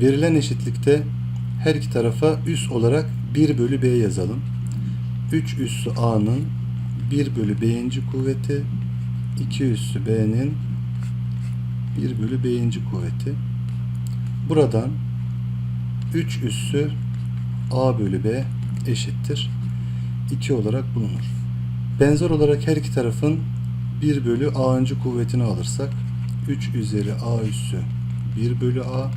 Verilen eşitlikte her iki tarafa üs olarak 1 bölü b yazalım. 3 üssü a'nın 1 bölü b'inci kuvveti 2 üssü b'nin 1 bölü b'inci kuvveti. Buradan 3 üssü a bölü b eşittir. 2 olarak bulunur. Benzer olarak her iki tarafın 1 bölü a'ncı kuvvetini alırsak 3 üzeri a üssü 1 bölü a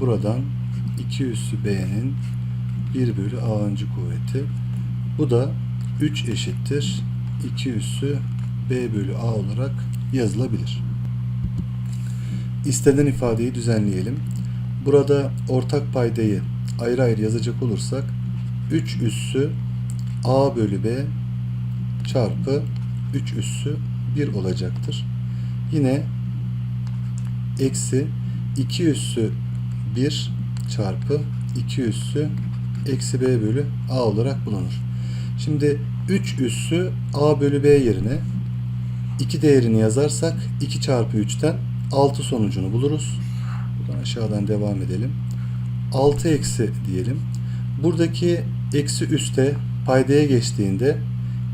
buradan 2 üssü b'nin 1 bölü a'ncı kuvveti. Bu da 3 eşittir 2 üssü b bölü a olarak yazılabilir. İstenen ifadeyi düzenleyelim. Burada ortak paydayı ayrı ayrı yazacak olursak 3 üssü a bölü b çarpı 3 üssü 1 olacaktır. Yine eksi 2 üssü 1 çarpı 2 üssü eksi b bölü a olarak bulunur. Şimdi 3 üssü a bölü b yerine 2 değerini yazarsak 2 çarpı 3'ten 6 sonucunu buluruz. Buradan aşağıdan devam edelim. 6 eksi diyelim. Buradaki eksi üste paydaya geçtiğinde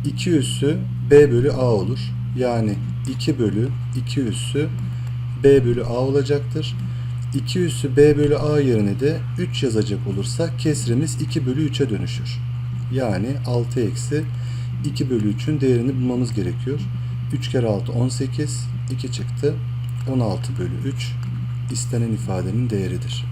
2 üssü b bölü a olur. Yani 2 bölü 2 üssü b bölü a olacaktır. 2 üssü b bölü a yerine de 3 yazacak olursak kesrimiz 2 bölü 3'e dönüşür. Yani 6 eksi 2 bölü 3'ün değerini bulmamız gerekiyor. 3 kere 6 18, 2 çıktı. 16 bölü 3 istenen ifadenin değeridir.